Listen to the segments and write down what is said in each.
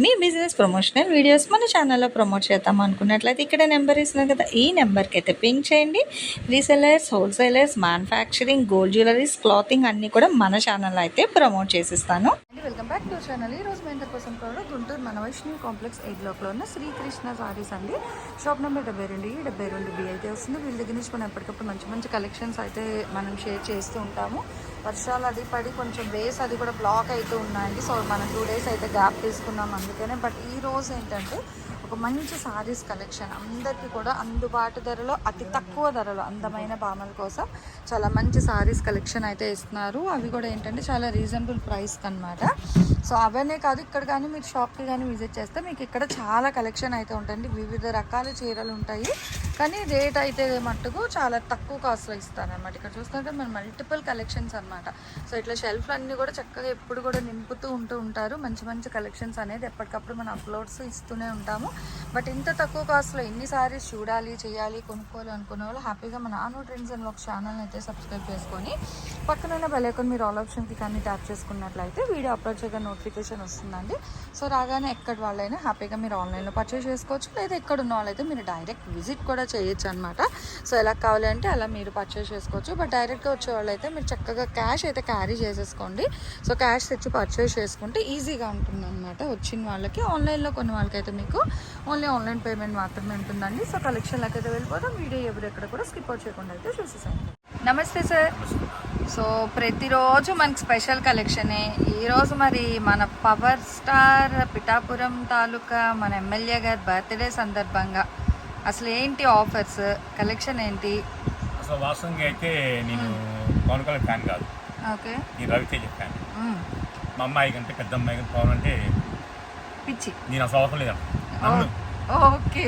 మీ business promotional videos మన ఛానల్లో promote చేద్దాం అనుకున్నట్లయితే ఇక్కడ నెంబర్ ఇస్తున్నాం కదా. ఈ నెంబర్కి అయితే పింక్ చేయండి. Resellers wholesalers manufacturing gold jewelleries clothing అన్నీ కూడా మన ఛానల్లో అయితే ప్రమోట్ చేసిస్తాను. వెల్కమ్ బ్యాక్ టు ఛానల్ ఈ రోజు మీ అందరి కోసం కూడా గుంటూరు మన వైష్ణవి కాంప్లెక్స్ ఎయిట్ బ్లాక్లో ఉన్న శ్రీకృష్ణ సారీస్ అండి. షాప్ నెంబర్ డెబ్బై రెండు ఈ డెబ్బై రెండు బి అయితే వస్తుంది. వీళ్ళ దగ్గర నుంచి మనం ఎప్పటికప్పుడు మంచి మంచి కలెక్షన్స్ అయితే మనం షేర్ చేస్తూ ఉంటాము. వర్షాలు అది పడి కొంచెం వేస్ అది కూడా బ్లాక్ అవుతూ ఉన్నాయండి. సో మనం టూ డేస్ అయితే గ్యాప్ తీసుకున్నాం అందుకనే. బట్ ఈ రోజు ఏంటంటే ఒక మంచి సారీస్ కలెక్షన్ అందరికీ కూడా అందుబాటు ధరలో అతి తక్కువ ధరలో అందమైన భామల కోసం చాలా మంచి సారీస్ కలెక్షన్ అయితే ఇస్తున్నారు. అవి కూడా ఏంటంటే చాలా రీజనబుల్ ప్రైస్కి అనమాట సో అవనే కాదు ఇక్కడ కానీ మీరు షాప్కి కానీ విజిట్ చేస్తే మీకు ఇక్కడ చాలా కలెక్షన్ అయితే ఉంటుంది వివిధ రకాల చీరలు ఉంటాయి. కానీ రేట్ అయితే మట్టుకు చాలా తక్కువ కాస్ట్లో ఇస్తారనమాట ఇక్కడ చూస్తుంటే మన మల్టిపుల్ కలెక్షన్స్ అనమాట సో ఇట్లా షెల్ఫ్లు అన్నీ కూడా చక్కగా ఎప్పుడు కూడా నింపుతూ ఉంటూ ఉంటారు. మంచి మంచి కలెక్షన్స్ అనేది ఎప్పటికప్పుడు మనం అప్లోడ్స్ ఇస్తూనే ఉంటాము. బట్ ఇంత తక్కువ కాస్ట్లో ఎన్ని సారీస్ చూడాలి చేయాలి కొనుక్కోవాలి అనుకునే వాళ్ళు హ్యాపీగా మన ఆనో ట్రెండ్స్ అని ఒక ఛానల్ అయితే సబ్స్క్రైబ్ చేసుకొని పక్కన బెల్ ఐకాన్ మీరు ఆల్ ఆప్షన్కి కానీ ట్యాప్ చేసుకున్నట్లయితే వీడియో అప్లోడ్ చేయగా నోటిఫికేషన్ వస్తుందండి. సో రాగానే ఎక్కడ వాళ్ళైనా హ్యాపీగా మీరు ఆన్లైన్లో పర్చేస్ చేసుకోవచ్చు. లేదా ఎక్కడ ఉన్న వాళ్ళైతే మీరు డైరెక్ట్ విజిట్ కూడా చేయొచ్చు అనమాట సో ఎలా కావాలంటే అలా మీరు పర్చేస్ చేసుకోవచ్చు. బట్ డైరెక్ట్గా వచ్చే వాళ్ళైతే మీరు చక్కగా క్యాష్ అయితే క్యారీ చేసేసుకోండి. సో క్యాష్ తెచ్చి పర్చేస్ చేసుకుంటే ఈజీగా ఉంటుంది అనమాట వచ్చిన వాళ్ళకి. ఆన్లైన్లో కొన్ని వాళ్ళకైతే మీకు ఓన్లీ ఆన్లైన్ పేమెంట్ మాత్రమే ఉంటుందండి. సో కలెక్షన్లకైతే వెళ్ళిపోతాం వీడియో ఎవరు ఎక్కడ కూడా స్కిప్ అవుట్ చేయకుండా అయితే చూసేసాను నమస్తే సార్. సో ప్రతిరోజు మనకి స్పెషల్ కలెక్షనే. ఈరోజు మరి మన పవర్ స్టార్ పిఠాపురం తాలూకా మన ఎమ్మెల్యే గారి బర్త్డే సందర్భంగా అసలు ఏంటి ఆఫర్స్ కలెక్షన్ ఏంటి? అసలు వాస్తవంగా అయితే నేను పవన్ కళ్యాణ్ ఫ్యాన్ కాదు. ఓకే. నేను రవితేజ ఫ్యాన్. మా అమ్మాయి కంటే పెద్ద అమ్మాయి కంటే పవన్ అంటే పిచ్చి. నేను అసలు అవసరం నన్ను. ఓకే.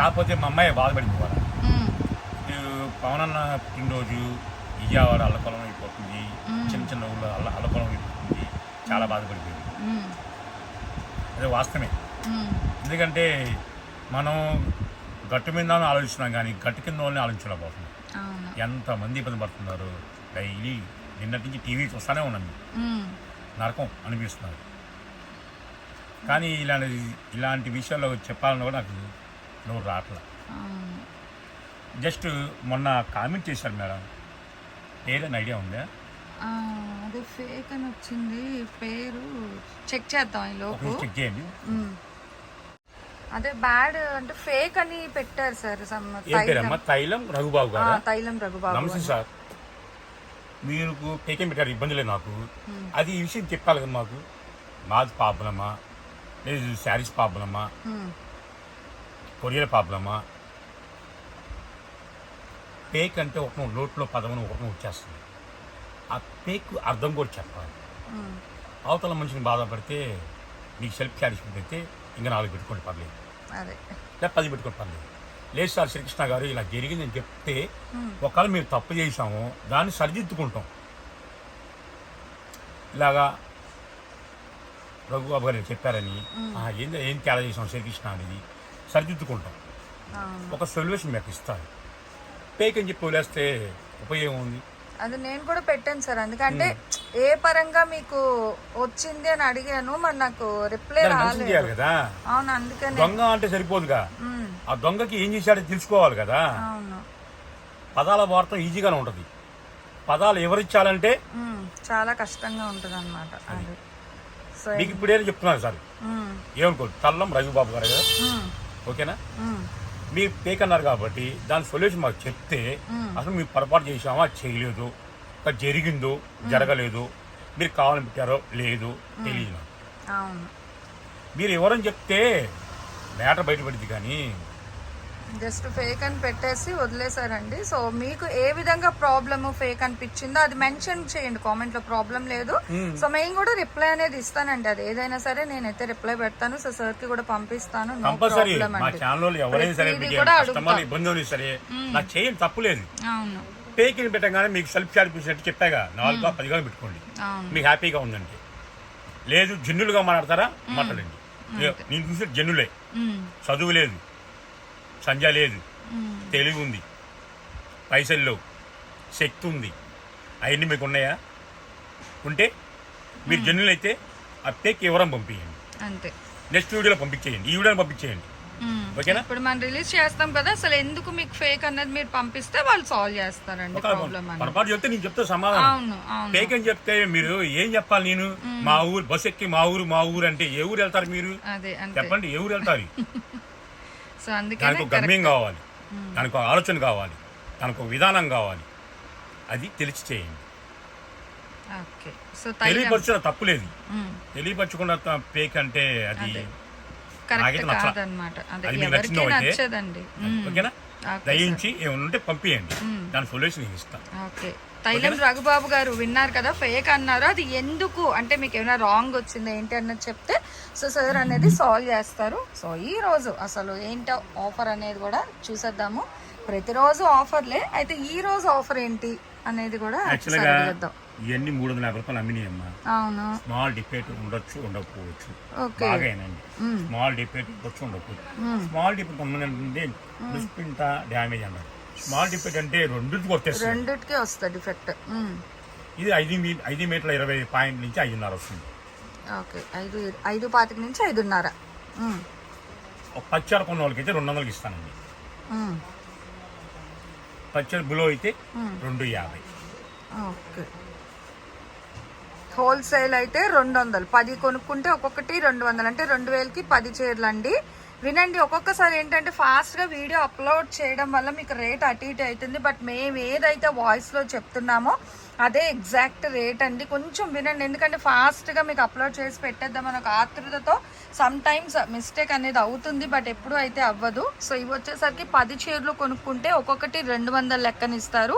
కాకపోతే మా అమ్మాయి బాధపడిపోవాలి మ్మ్. ఇప్పుడు పవన్ అన్న పుట్టినరోజు విజయవాడ అల్లకొలం అయిపోతుంది. చిన్న చిన్న ఊళ్ళో అల్ల అల్లకొలం అయిపోతుంది. చాలా బాధపడిపోయింది. అదే వాస్తవమే. ఎందుకంటే మనం గట్టు మీద ఆలోచిస్తున్నాం కానీ గట్టు కింద వాళ్ళని ఆలోచించలేకపోతున్నాం. ఎంతమంది ఇబ్బంది పడుతున్నారు? డైలీ నిన్నటి నుంచి టీవీ చూస్తూనే ఉన్నాను. నరకం అనిపిస్తున్నారు. కానీ ఇలాంటి ఇలాంటి విషయాల్లో చెప్పాలని కూడా నాకు నోరు రావట్లేదు జస్ట్ మొన్న కామెంట్ చేశారు మేడం. పేరేని ఐడియా ఉందా? అదే ఫేక్ అని వచ్చింది. పేరు చెక్ చేద్దాం ఈ లోపు. చెక్ చేయండి. అదే బ్యాడ్ అంటే ఫేక్ అని పెట్టారు సార్ సమ్ తైలం. రఘుబాబు గారు? తైలం రఘుబాబు నమస్తే. సార్. మీరు పేకేం పెట్టారు ఇబ్బంది లేదు నాకు అది ఈ విషయం చెప్పాలి కదా మాకు. మాది ప్రాబ్లమా లేదు శారీస్ ప్రాబ్లమా మ్మ్. కొరియర్ ప్రాబ్లమా పేక్ అంటే ఒక లోట్లో పదమును ఒకటి వచ్చేస్తుంది. ఆ పేక్ అర్థం కూడా చెప్పాలి. మ్మ్. అవతల మనిషిని బాధపడితే మీకు సెల్ఫ్ సాటిస్ఫైడ్ అయితే ఇంకా నాలుగు పెట్టుకోండి పర్లేదు. లేదా పది పెట్టుకోండి పర్లేదు. లేదు సార్ శ్రీకృష్ణ గారు ఇలా జరిగిందని చెప్తే మ్మ్. ఒకవేళ మీరు తప్పు చేసాము దాన్ని సరిదిద్దుకుంటాం. ఇలాగా రఘుబాబు గారు చెప్పారని "ఆ, ఏం ఏం తేడా చేసాం శ్రీకృష్ణ అనేది? సరిదిద్దుకుంటాం. ఒక సొల్యూషన్ మీకు ఇస్తారు. పేక్ అని చెప్పి వదిలేస్తే ఉపయోగం ఉంది. అది నేను కూడా పెట్టాను సార్. ఎందుకంటే ఏ పరంగా మీకు వచ్చింది అని అడిగాను మరి నాకు రిప్లై రాలేదు. కదా. అవును అందుకనే. దొంగ అంటే సరిపోదుగా. ఆ దొంగకి ఏం చేశాడో తెలుసుకోవాలి కదా. అవును. పదాల వాడటం ఈజీగానే ఉంటుంది. పదాలు ఎవరిచ్చాలంటే. చాలా కష్టంగా ఉంటుంది అనమాట మీకు ఇప్పుడే చెప్తున్నాను సార్. ఏమనుకోండి తల్లం రఘుబాబు గారు కదా. ఓకేనా. మీరు పేక్ అన్నారు కాబట్టి దాని సొల్యూషన్ మాకు చెప్తే. అసలు మీరు పొరపాటు చేసామా చేయలేదు. జరిగిందో? జరగలేదు. మీరు కావాలని పెట్టారో? లేదు. తెలియదు మీరు ఎవరని చెప్తే మ్యాటర్ బయటపడింది కానీ జస్ట్ ఫేక్ అని పెట్టేసి వదిలేశారండి. సో మీకు ఏ విధంగా ప్రాబ్లమ్ ఫేక్ అనిపించిందో అది మెన్షన్ చేయండి. కామెంట్లో ప్రాబ్లం లేదు. మ్మ్. సో మేము కూడా రిప్లై అనేది ఇస్తానండి. అది ఏదైనా సరే నేనైతే రిప్లై పెడతాను. సో సార్కి కూడా పంపిస్తాను. నో తప్పులేదు అవును. పేకిని పెట్టగానే మీకు సెల్ఫ్ సాటిస్ఫాక్షన్ చెప్పాగా. నాలుగు పదిగా పెట్టుకోండి. మీకు హ్యాపీగా ఉందండి లేదు జన్నులుగా మాట్లాడతారా? మాట్లాడండి. నేను చూసే జన్నులే. చదువు లేదు. సంజ లేదు. తెలివి ఉంది పైసలు లేవు శక్తి ఉంది అవన్నీ మీకు ఉన్నాయా? ఉంటే మీరు జన్యులు అయితే పేక్ వివరం పంపించండి అంతే. నెక్స్ట్ వీడియోలో పంపించేయండి. ఈ వీడియోలో పంపించేయండి. ఓకేనా? ఇప్పుడు మనం రిలీజ్ చేస్తాం కదా అసలు ఎందుకు మీకు ఫేక్ అన్నది మీరు పంపిస్తే వాళ్ళు సాల్వ్ చేస్తారండి పొరపాటు చెప్తే నేను చెప్తా సమాధానం. ఫేక్ అని చెప్తే మీరు ఏం చెప్పాలి నేను? మా ఊరు బస్ ఎక్కి మా ఊరు మా ఊరు అంటే ఏ ఊరు వెళ్తారు మీరు? చెప్పండి ఏ ఊరు వెళ్తారు? సో దానికి ఒక గమ్యం కావాలి. దానికి ఒక ఆలోచన కావాలి. దానికి ఒక విధానం కావాలి. అది తెలిసి చేయండి. తెలియపరచడం తప్పులేదు తెలియపరచకుండా త- ఫేక్ అంటే అది. ఓకేనా? ఓకే దయించి ఏమైనా ఉంటే పంపించండి దాని సొల్యూషన్ ఇస్తాను. తైలం రఘుబాబు గారు విన్నారు కదా ఫేక్ అన్నారు? అది ఎందుకు? అంటే మీకు ఏమైనా రాంగ్ వచ్చింది ఏంటి అన్నది చెప్తే సో సార్ అనేది సాల్వ్ చేస్తారు. సో ఈ రోజు అసలు ఏంటో ఆఫర్ అనేది కూడా చూసేద్దాము. ప్రతిరోజు ఆఫర్లే అయితే ఈ రోజు ఆఫర్ ఏంటి అనేది కూడా ఇవన్నీ మూడు వందల యాభై రూపాయలు అమ్మినాయమ్మా అవును. స్మాల్ డిపేట్ ఉండొచ్చు ఉండకపోవచ్చు. ఓకే. బాగానండి స్మాల్ డిపేట్ ఉండొచ్చు ఉండకపోవచ్చు. స్మాల్ డిపేట్ అమ్మినంటే మిస్పింట డ్యామేజ్ అన్నారు. స్మాల్ డిపేట్ అంటే రెండింటికి వచ్చేస్తుంది. రెండిటికి వస్తుంది డిఫెక్ట్. ఇది ఐదు మీ ఐదు మీటర్ల ఇరవై పాయింట్ నుంచి ఐదున్నర వస్తుంది. ఓకే ఐదు ఐదు పాతిక నుంచి ఐదున్నర. పచ్చడి కొన్న వాళ్ళకి అయితే రెండు వందలకి ఇస్తానండి. పచ్చడి బిలో అయితే రెండు యాభై. ఓకే. హోల్సేల్ అయితే రెండు వందలు. పది కొనుక్కుంటే ఒక్కొక్కటి రెండు వందలు. అంటే రెండు వేలకి పది చీరలు అండి వినండి ఒక్కొక్కసారి ఏంటంటే ఫాస్ట్గా వీడియో అప్లోడ్ చేయడం వల్ల మీకు రేట్ అటు ఇటు అవుతుంది. బట్ మేము ఏదైతే వాయిస్లో చెప్తున్నామో అదే ఎగ్జాక్ట్ రేట్ అండి. కొంచెం వినండి ఎందుకంటే ఫాస్ట్గా మీకు అప్లోడ్ చేసి పెట్టేద్దామని ఒక ఆతృతతో సమ్ టైమ్స్ మిస్టేక్ అనేది అవుతుంది. బట్ ఎప్పుడు అయితే అవ్వదు. సో ఇవి వచ్చేసరికి పది చీరలు కొనుక్కుంటే ఒక్కొక్కటి రెండు వందల లెక్కన ఇస్తారు.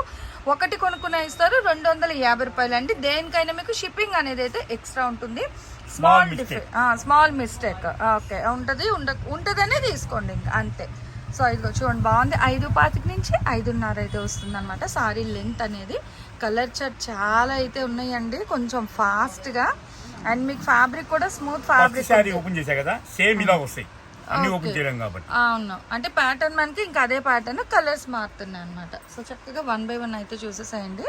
ఒకటి కొనుక్కునే ఇస్తారు రెండు వందల యాభై రూపాయలు అండి. దేనికైనా మీకు షిప్పింగ్ అనేది అయితే ఎక్స్ట్రా ఉంటుంది. Small mistake. Small mistake okay. ఉంటుంది ఉండ ఉంటుందనే తీసుకోండి ఇంకా అంతే. సో ఇదిగో చూడండి బాగుంది. ఐదు పాతిక నుంచి ఐదున్నర అయితే వస్తుంది అనమాట సారీ లెంత్ అనేది. కలర్ చార్ట్ చాలా అయితే ఉన్నాయండి. కొంచెం ఫాస్ట్గా. అండ్ మీకు ఫ్యాబ్రిక్ కూడా స్మూత్ ఫ్యాబ్రిక్ శారీ ఓపెన్ చేశా కదా? సేమ్ ఇలా వస్తాయి. అన్ని ఓపెన్ చేయలేం కాబట్టి. అవును. అంటే ప్యాటర్న్ మనకి ఇంకా అదే ప్యాటర్న్ కలర్స్ మారుతున్నాయి అనమాట సో చక్కగా వన్ బై వన్ అయితే చూసేసేయండి.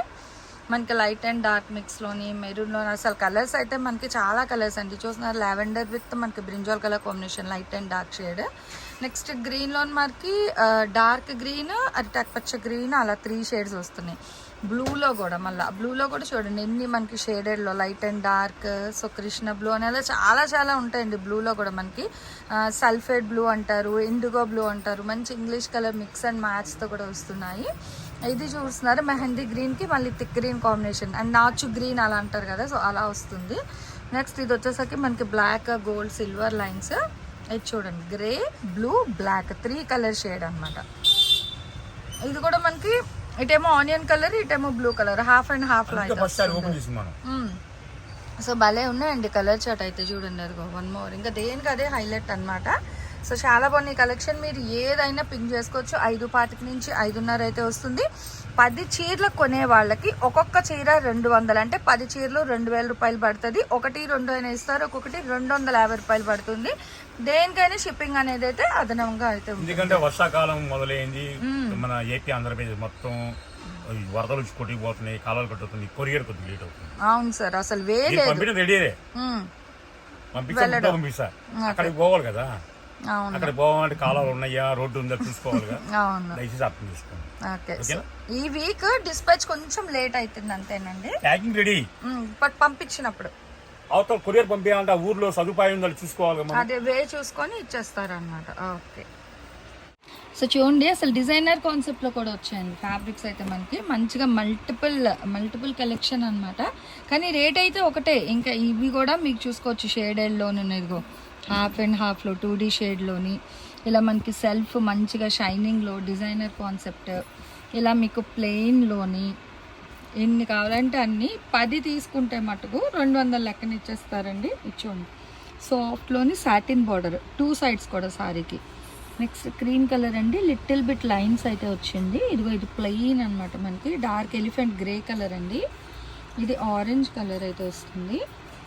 మనకి లైట్ అండ్ డార్క్ మిక్స్లోని మెరూన్లోని అసలు కలర్స్ అయితే మనకి చాలా కలర్స్ అండి. చూస్తున్నారు లావెండర్ విత్ మనకి brinjal colour combination light and dark shade. Next గ్రీన్లోని మనకి డార్క్ గ్రీన్ అరిటాక్ పచ్చ గ్రీన్ అలా త్రీ షేడ్స్ వస్తున్నాయి. బ్లూలో కూడా మళ్ళీ బ్లూలో కూడా చూడండి ఎన్ని మనకి షేడెడ్లో light and dark so Krishna blue అనేది చాలా చాలా ఉంటాయండి బ్లూలో కూడా మనకి. సల్ఫేట్ బ్లూ అంటారు ఇండిగో బ్లూ అంటారు మంచి ఇంగ్లీష్ కలర్ మిక్స్ అండ్ మ్యాచ్తో కూడా వస్తున్నాయి. ఇది చూస్తున్నారు మెహందీ గ్రీన్కి మళ్ళీ థిక్ గ్రీన్ కాంబినేషన్ అండ్ నాచు గ్రీన్ అలా అంటారు కదా సో అలా వస్తుంది. నెక్స్ట్ ఇది వచ్చేసరికి మనకి బ్లాక్ గోల్డ్ సిల్వర్ లైన్స్ ఇది చూడండి grey blue black three colour shade అన్నమాట. ఇది కూడా మనకి ఇటేమో onion colour ఇటేమో blue colour half and half. So భలే ఉన్నాయండి కలర్ చాట్ అయితే చూడండి అదిగో వన్ మోర్ ఇంకా దేనికి అదే హైలైట్ అన్నమాట. సో చాలా బాగుంది కలెక్షన్ మీరు ఏదైనా పింక్ చేసుకోవచ్చు. ఐదు పాతిక నుంచి ఐదున్నర అయితే వస్తుంది. పది చీరలు కొనే వాళ్ళకి ఒక్కొక్క చీర రెండు వందలు. అంటే పది చీరలు రెండు వేల రూపాయలు పడుతుంది. ఒకటి రెండు అయినా ఇస్తారు. ఒక్కొక్కటి రెండు వందల యాభై రూపాయలు పడుతుంది. దేనికైనా షిప్పింగ్ అనేది అయితే అదనంగా అయితే ఎందుకంటే వర్షాకాలం మొదలైంది. మన ఏపీ ఆంధ్రప్రదేశ్ మొత్తం వరదలు కొట్టిపోతున్నాయి కాలాలు కట్టుతుంది కొరియర్ కొద్దిగా లేట్ అవుతుంది. అవును సార్ అసలు వే మీరు లేదు. పంపిన రెడీ పంపిస్తా. అక్కడికి పోవాలి కదా. అవును. అక్కడికి పోవాలంటే కాలాలు ఉన్నాయా? రోడ్డు ఉందా? చూసుకోవాలి దయచేసి అర్థం చేసుకోండి. ఈ వీక్ డిస్పాచ్ కొంచెం లేట్ అవుతుంది అంతేనండి. Packing ready. బట్ పంపించినప్పుడు. అవతల కొరియర్ పంపించాలంటే ఆ ఊర్లో సదుపాయం ఉందని చూసుకోవాలి. అదే వే చూసుకొని ఇచ్చేస్తారు అనమాట ఓకే. సో చూడండి అసలు డిజైనర్ కాన్సెప్ట్లో కూడా వచ్చాయండి. ఫ్యాబ్రిక్స్ అయితే మనకి మంచిగా మల్టిపుల్ మల్టిపుల్ కలెక్షన్ అన్నమాట. కానీ రేట్ అయితే ఒకటే. ఇంకా ఇవి కూడా మీకు చూసుకోవచ్చు షేడెడ్లోని ఇదిగో హాఫ్ అండ్ హాఫ్లో టూ డీ షేడ్లోని ఇలా మనకి సెల్ఫ్ మంచిగా షైనింగ్లో డిజైనర్ కాన్సెప్ట్. ఇలా మీకు ప్లెయిన్లోని ఎన్ని కావాలంటే అన్ని పది తీసుకుంటే మటుకు రెండు వందల లెక్కన ఇచ్చేస్తారండి. ఇచ్చోండి సాఫ్ట్లోని సాటిన్ బార్డర్ టూ సైడ్స్ కూడా సారీకి. నెక్స్ట్ క్రీమ్ కలర్ అండి లిటిల్ బిట్ లైన్స్ అయితే వచ్చింది. ఇదిగో ఇది ప్లెయిన్ అన్నమాట మనకి. డార్క్ ఎలిఫెంట్ గ్రే కలర్ అండి. ఇది ఆరెంజ్ కలర్ అయితే వస్తుంది.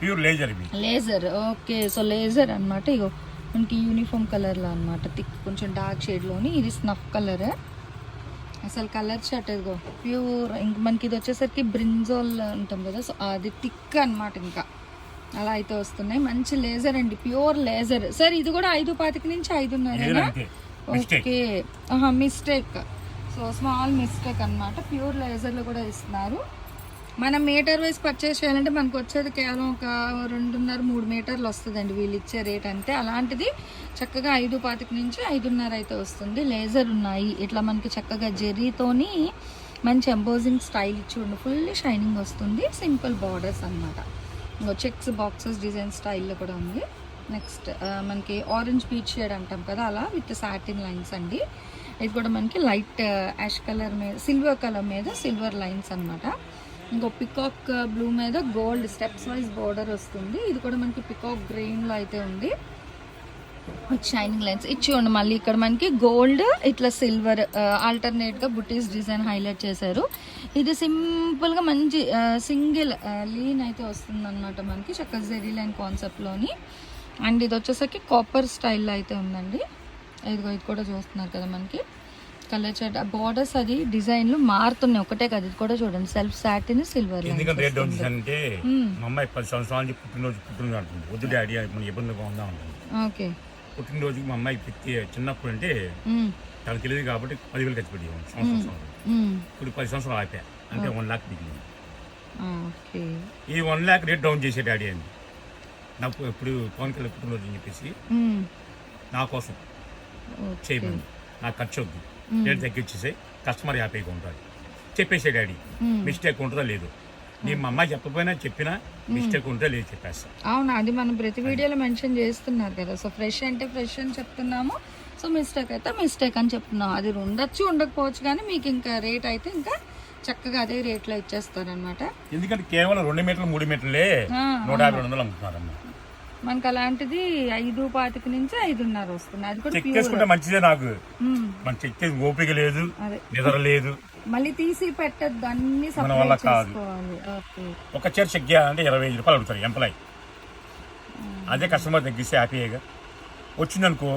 ప్యూర్ లేజర్ ఇవి లేజర్ ఓకే సో లేజర్ అన్నమాట ఇగో మనకి యూనిఫామ్ కలర్లో అన్నమాట థిక్ కొంచెం డార్క్ షేడ్లోని ఇది స్నఫ్ కలర్. అసలు కలర్ షర్ట్ ఇదిగో ప్యూర్ ఇంక మనకి ఇది వచ్చేసరికి బ్రింజోల్ ఉంటుంది కదా సో అది థిక్ అన్నమాట ఇంకా. అలా అయితే వస్తున్నాయి. మంచి లేజర్ అండి ప్యూర్ లేజర్. సార్ ఇది కూడా ఐదు పాతిక నుంచి mistake. Okay. Mistake. So small mistake అన్నమాట ప్యూర్ లేజర్లో కూడా ఇస్తున్నారు. మనం మీటర్ వైజ్ పర్చేస్ చేయాలంటే మనకు వచ్చేది కేవలం ఒక రెండున్నర మూడు మీటర్లు వస్తుందండి వీళ్ళు ఇచ్చే రేట్ అంతే. అలాంటిది చక్కగా ఐదు పాతిక నుంచి ఐదున్నర అయితే వస్తుంది. లేజర్ ఉన్నాయి. ఇట్లా మనకి చక్కగా జెర్రీతోని మంచి ఎంబోజింగ్ స్టైల్ ఇచ్చి ఉండి. ఫుల్ షైనింగ్ వస్తుంది. సింపుల్ బార్డర్స్ అన్నమాట. ఇంకో చెక్స్ బాక్సెస్ డిజైన్ స్టైల్లో కూడా ఉంది. నెక్స్ట్ మనకి ఆరెంజ్ పీచ్ షేడ్ అంటాం కదా అలా విత్ సాటిన్ లైన్స్ అండి. ఇది కూడా మనకి లైట్ యాష్ కలర్ మీద సిల్వర్ కలర్ మీద సిల్వర్ లైన్స్ అన్నమాట. ఇంకో పికాక్ బ్లూ uh, మీద గోల్డ్ స్టెప్స్ వైజ్ బార్డర్ వస్తుంది. ఇది కూడా మనకి పికాక్ గ్రీన్లో అయితే ఉంది. షైనింగ్ లైన్స్ ఇది చూడండి మళ్ళీ ఇక్కడ మనకి గోల్డ్ ఇట్లా సిల్వర్ ఆల్టర్నేట్ uh, గా బుటీస్ డిజైన్ హైలైట్ చేశారు. ఇది సింపుల్గా మంచి uh, సింగిల్ లీన్ అయితే వస్తుంది అనమాట మనకి చక్కగా జెరీ లైన్. కాన్సెప్ట్లోని అండ్ ఇది వచ్చేసరికి కాపర్ స్టైల్లో అయితే ఉందండి. ఇదిగో ఇది కూడా చూస్తున్నారు కదా మనకి. కలర్ చాట్ బార్డర్స్ అది డిజైన్లు మారుతున్నాయి. ఒకటే కదా ఇది కూడా చూడండి. సెల్ఫ్ సాటిన్ సిల్వర్ ఎందుకంటే రేట్ డౌన్ చేశానంటే మా అమ్మాయి పది సంవత్సరాల నుంచి పుట్టినరోజు పుట్టినరోజు అంటుంది వద్దు డాడీ మన ఇబ్బందిగా ఉందా ఉంటుంది. ఓకే. పుట్టినరోజుకి మా అమ్మాయి పెట్టి చిన్నప్పుడు అంటే తనకు తెలియదు కాబట్టి పదివేలు ఖర్చు పెట్టేవాడు సంవత్సరం ఇప్పుడు పది సంవత్సరాలు ఆపా అంటే వన్ లాక్ మిగిలింది ఈ వన్ లాక్ రేట్ డౌన్ చేసే డాడీ అని నాకు ఎప్పుడు పవన్ కళ్యాణ్ పుట్టినరోజు అని చెప్పేసి నా కోసం చేయమని. నాకు ఖర్చు వద్దు. రేట్ తగ్గించేసే కస్టమర్ హ్యాపీగా ఉంటాడు చెప్పేసే డాడీ మిస్టేక్ ఉంటుందా లేదు. నీ మా అమ్మాయి చెప్పకపోయినా చెప్పినా మిస్టేక్ ఉంటే లేదు చెప్పేస్తా. అవును? అది మనం ప్రతి వీడియోలో మెన్షన్ చేస్తున్నారు కదా. సో ఫ్రెష్ అంటే ఫ్రెష్ అని చెప్తున్నాము. సో మిస్టేక్ అయితే మిస్టేక్ అని చెప్తున్నాం అది ఉండొచ్చు ఉండకపోవచ్చు కానీ మీకు ఇంకా రేట్ అయితే ఇంకా చక్కగా అదే రేట్లో ఇచ్చేస్తారనమాట ఎందుకంటే కేవలం రెండు మీటర్లు మూడు మీటర్లే నూట యాభై రెండు వందలు అమ్ముతున్నారమ్మా. మనకు అలాంటిది ఐదు పాతిక నుంచి ఐదున్నర వస్తుంది. అది కూడా చెక్ చేసుకుంటే మంచిదే నాకు. మన చెక్ చేసి ఓపిక లేదు నిద్ర లేదు. మళ్ళీ తీసి పెట్టద్దు అన్ని మన వల్ల కాదు. ఒక చీర చెక్ చేయాలంటే ఇరవై ఐదు రూపాయలు అడుగుతారు ఎంప్లాయ్. అదే కస్టమర్ తగ్గిస్తే హ్యాపీగా వచ్చిందనుకో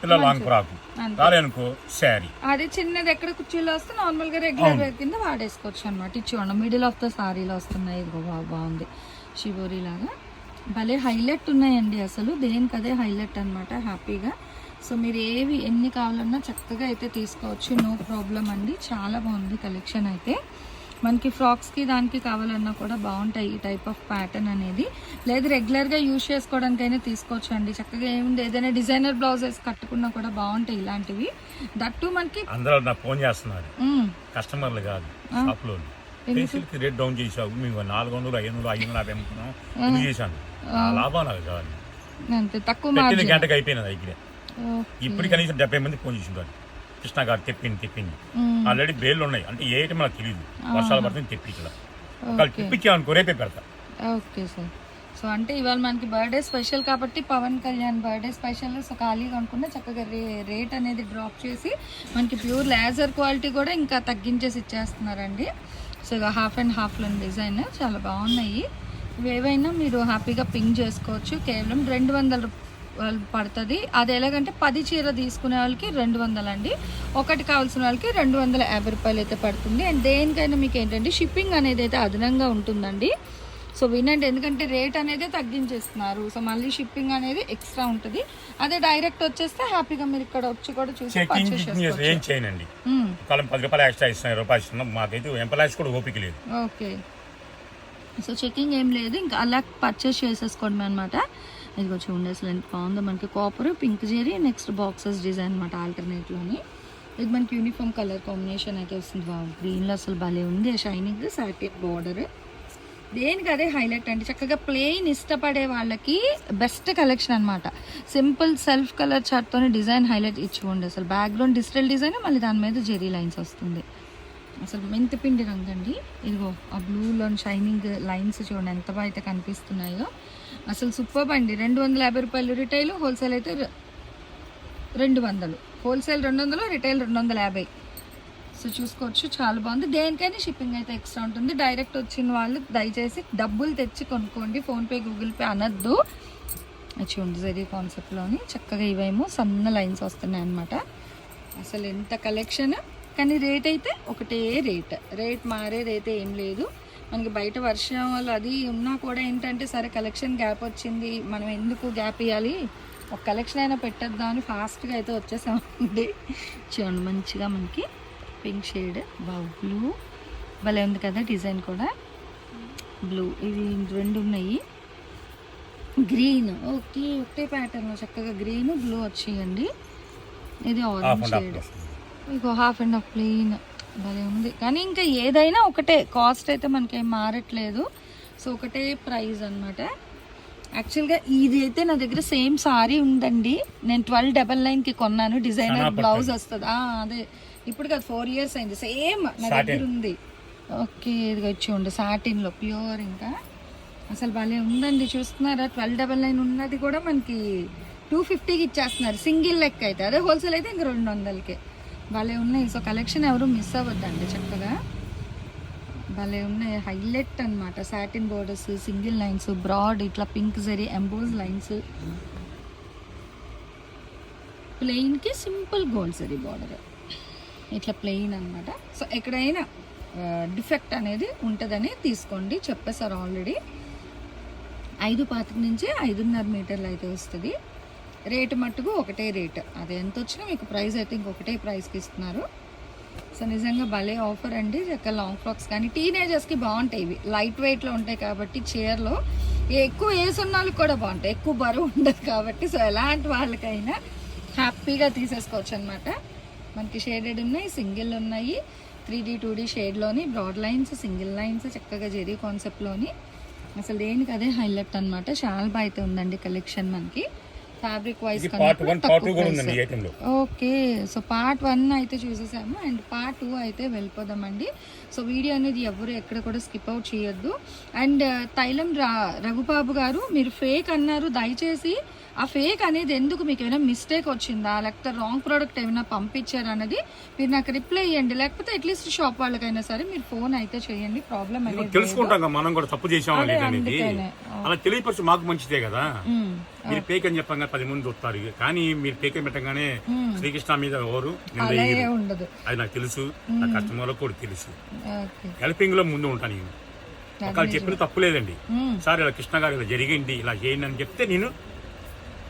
పిల్లలు లాంగ్ ఫ్రాకు. రాలేనుకో శారీ. అది చిన్నది ఎక్కడ కుర్చీలో వస్తే నార్మల్గా రెగ్యులర్ వేర్ కింద వాడేసుకోవచ్చు అనమాట ఇచ్చి మిడిల్ ఆఫ్ ద సారీలో వస్తున్నాయి. బాగా బాగుంది. షిబోరి లాగా. భలే హైలైట్ ఉన్నాయండి అసలు. దేనికి అదే హైలైట్ అనమాట హ్యాపీగా. సో మీరు ఏవి ఎన్ని కావాలన్నా చక్కగా అయితే తీసుకోవచ్చు. నో ప్రాబ్లం అండి. చాలా బాగుంది కలెక్షన్ అయితే. మనకి ఫ్రాక్స్కి దానికి కావాలన్నా కూడా బాగుంటాయి ఈ టైప్ ఆఫ్ ప్యాటర్న్ అనేది. లేదు రెగ్యులర్గా యూజ్ చేసుకోవడానికైనా తీసుకోవచ్చు అండి. చక్కగా ఏముంది ఏదైనా డిజైనర్ బ్లౌజెస్ కట్టుకున్నా కూడా బాగుంటాయి ఇలాంటివి. దట్టు మనకి అందరూ ఫోన్ చేస్తున్నారు. కస్టమర్లు కాదు పెన్సిల్కి రేట్ డౌన్ చేసావు మేము నాలుగు వందలు ఐదు వందలు ఐదు వందలు యాభై అమ్ముకున్నాం ఎందుకు చేశాను? ఆ. లాభం నాకు కావాలి. అంతే తక్కువ పెట్టిన గంటకి అయిపోయినది దగ్గర ఇప్పుడు కనీసం డెబ్బై మంది ఫోన్ చేసింటారు కృష్ణ గారు తెప్పింది తెప్పింది. ఆల్రెడీ బేళ్ళు ఉన్నాయి. అంటే ఏ ఐటమ్ నాకు తెలియదు వర్షాలు పడుతుంది తెప్పించలా ఒకవేళ తెప్పించామనుకో రేపే పెడతా. Okay sir. సో అంటే ఇవాళ మనకి బర్త్డే స్పెషల్ కాబట్టి Pawan Kalyan birthday special. So ఖాళీగా అనుకున్న చక్కగా రే రేట్ అనేది డ్రాప్ చేసి మనకి ప్యూర్ లేజర్ క్వాలిటీ కూడా ఇంకా తగ్గించేసి ఇచ్చేస్తున్నారండి. సో ఇక హాఫ్ అండ్ హాఫ్లో డిజైన్ చాలా బాగున్నాయి. ఇవి ఏవైనా మీరు హ్యాపీగా పింక్ చేసుకోవచ్చు. కేవలం రెండు వందల రూపాయలు పడుతుంది. అది ఎలాగంటే పది చీర తీసుకునే వాళ్ళకి రెండు వందలు అండి. ఒకటి కావాల్సిన వాళ్ళకి రెండు వందల యాభై రూపాయలు అయితే పడుతుంది. అండ్ దేనికైనా మీకు ఏంటంటే షిప్పింగ్ అనేది అయితే అదనంగా ఉంటుందండి. సో వినండి ఎందుకంటే రేట్ అనేది తగ్గించేస్తున్నారు. సో మళ్ళీ షిప్పింగ్ అనేది ఎక్స్ట్రా ఉంటుంది. అదే డైరెక్ట్ వచ్చేస్తే హ్యాపీగా మీరు ఇక్కడ వచ్చి కూడా చూసి పర్చేస్ ఏం చేయనండి. ఒకవేళ పది రూపాయలు ఎక్స్ట్రా ఇస్తున్నారు రూపాయలు ఇస్తున్నాం మాకైతే ఎంప్లాయీస్ కూడా ఓపిక లేదు. ఓకే సో చెకింగ్ ఏం లేదు ఇంకా అలా పర్చేస్ చేసేసుకోవడం అనమాట ఇదిగో చూడండి అసలు ఎంత బాగుందో. మనకి copper pink zari next boxes design అనమాట ఆల్టర్నేట్లోని ఇది మనకి యూనిఫామ్ కలర్ కాంబినేషన్ అయితే వస్తుంది. బాగా గ్రీన్లో అసలు భలే ఉంది. షైనింగ్ సాటిన్ బార్డర్ దేనికి అదే హైలైట్ అండి. చక్కగా ప్లెయిన్ ఇష్టపడే వాళ్ళకి బెస్ట్ కలెక్షన్ అనమాట సింపుల్ సెల్ఫ్ కలర్ చార్ట్తోనే డిజైన్ హైలైట్ ఇచ్చుకోండి అసలు. బ్యాక్గ్రౌండ్ డిజిటల్ డిజైన్ మళ్ళీ దాని మీద జెరీ లైన్స్ వస్తుంది. అసలు మెంతిపిండి రంగు అండి. ఇదిగో ఆ బ్లూలో షైనింగ్ లైన్స్ చూడండి ఎంత బాగా అయితే కనిపిస్తున్నాయో. అసలు సూపర్ అండి. రెండు వందల యాభై రూపాయలు రిటైల్ హోల్సేల్ అయితే రెండు వందలు. హోల్సేల్ రెండు వందలు రిటైల్ రెండు వందల యాభై. సో చూసుకోవచ్చు చాలా బాగుంది. దేనికైనా షిప్పింగ్ అయితే ఎక్స్ట్రా ఉంటుంది. డైరెక్ట్ వచ్చిన వాళ్ళు దయచేసి డబ్బులు తెచ్చి కొనుక్కోండి. ఫోన్పే గూగుల్ పే అనద్దు. చూడండి జరీ కాన్సెప్ట్లోని చక్కగా ఇవేమో సన్న లైన్స్ వస్తున్నాయి అన్నమాట. అసలు ఎంత కలెక్షన్ కానీ రేట్ అయితే ఒకటే రేట్ రేట్ మారేది అయితే ఏం లేదు. మనకి బయట వర్షం వల్ల అది ఉన్నా కూడా ఏంటంటే సరే కలెక్షన్ గ్యాప్ వచ్చింది. మనం ఎందుకు గ్యాప్ ఇవ్వాలి ఒక కలెక్షన్ అయినా పెట్టద్దామని అని ఫాస్ట్గా అయితే వచ్చేసామండి. చూడండి మంచిగా మనకి పింక్ షేడ్. బావ్ బ్లూ భలే ఉంది కదా డిజైన్ కూడా. బ్లూ ఇవి రెండు ఉన్నాయి. గ్రీన్ ఓకే ఒకటే ప్యాటర్న్ చక్కగా గ్రీన్ బ్లూ వచ్చేయండి. ఇది ఆరెంజ్ షేడ్. ఇంకో హాఫ్ అండ్ హాఫ్ ప్లెయిన్ భలే ఉంది. కానీ ఇంకా ఏదైనా ఒకటే కాస్ట్ అయితే మనకి మారట్లేదు. సో ఒకటే ప్రైస్ అనమాట యాక్చువల్గా ఇది అయితే నా దగ్గర సేమ్ సారీ ఉందండి. నేను ట్వెల్వ్ డబల్ నైన్కి కొన్నాను. Designer blouse. వస్తుంది. అదే. ఇప్పుడు కాదు ఫోర్ ఇయర్స్ అయింది. సేమ్ నా. దగ్గర ఉంది. ఓకే ఇది వచ్చి ఉండు సాటిన్లో ప్యూర్ ఇంకా. అసలు భలే ఉందండి చూస్తున్నారా? ట్వెల్వ్ డబల్ నైన్ ఉన్నది కూడా మనకి టూ ఫిఫ్టీకి ఇచ్చేస్తున్నారు. సింగిల్ లెక్క అయితే. అదే హోల్సేల్ అయితే ఇంక రెండు వందలకే. భలే ఉన్నాయి. సో కలెక్షన్ ఎవరు మిస్ అవ్వద్దండి చక్కగా. భలే ఉన్నాయి. హైలైట్ అన్నమాట. Satin borders single lines broad ఇట్లా పింక్ జరీ ఎంబోజ్ లైన్స్ ప్లెయిన్కి సింపుల్ గోల్డ్ జరీ బార్డర్ ఇట్లా ప్లెయిన్ అన్నమాట. సో ఎక్కడైనా డిఫెక్ట్ అనేది ఉంటుందని తీసుకోండి చెప్పేశారు ఆల్రెడీ ఐదు పాతిక నుంచి ఐదున్నర మీటర్లు అయితే వస్తుంది. రేటు మట్టుకు ఒకటే రేట్ అది ఎంత వచ్చినా మీకు ప్రైస్ అయితే ఇంకొకటే ప్రైస్కి ఇస్తున్నారు. సో నిజంగా భలే ఆఫర్ అండి. చక్కగా లాంగ్ ఫ్రాక్స్ కానీ టీనేజర్స్కి బాగుంటాయి ఇవి. లైట్ వెయిట్లో ఉంటాయి కాబట్టి చీరలో ఎక్కువ వేసున్న వాళ్ళకి కూడా బాగుంటాయి. ఎక్కువ బరువు ఉండదు కాబట్టి. సో ఎలాంటి వాళ్ళకైనా హ్యాపీగా తీసేసుకోవచ్చు అనమాట మనకి షేడెడ్ ఉన్నాయి సింగిల్ ఉన్నాయి. త్రీ డీ టూ డీ షేడ్లోని బ్రాడ్ లైన్స్ సింగిల్ లైన్స్ చక్కగా జెరీ కాన్సెప్ట్లోని. అసలు దేనికి అదే హైలైట్ అనమాట షాల్బా అయితే ఉందండి కలెక్షన్ మనకి. Fabric wise okay. So part one అయితే చూసేసాము. అండ్ పార్ట్ టూ అయితే వెళ్ళిపోదామండి. సో వీడియో అనేది ఎవరు ఎక్కడ కూడా స్కిప్ అవుట్ చేయొద్దు. అండ్ తైలం రా రఘుబాబు గారు మీరు ఫేక్ అన్నారు దయచేసి ఆ ఫేక్ అనేది ఎందుకు మీకు ఏమైనా మిస్టేక్ వచ్చిందా? లేకపోతే రాంగ్ ప్రోడక్ట్ ఏమైనా పంపించారా అన్నది మీరు నాకు రిప్లై ఇవ్వండి లేకపోతే అట్లీస్ట్ షాప్ వాళ్ళకైనా సరే మీరు ఫోన్ అయితే చేయండి. ప్రాబ్లం అనేది. తెలుసుకుంటాం మనం కూడా తప్పు లేదనేది అందుకనే. అలా తెలియపరిచి మాకు మంచిదే కదా. మీరు పేక్ అని చెప్పంగా పది మంది వస్తారు. కానీ మీరు పేక్ పెట్టగానే శ్రీకృష్ణ మీద ఎవరు. ఉండదు. అది నాకు తెలుసు. నా కస్టమర్లకు కూడా తెలుసు. హెల్పింగ్లో ముందు ఉంటాను నేను. ఒకళ్ళు చెప్పిన తప్పు లేదండి. సార్ ఇలా కృష్ణ గారు ఇలా జరిగింది ఇలా చేయండి అని చెప్తే నేను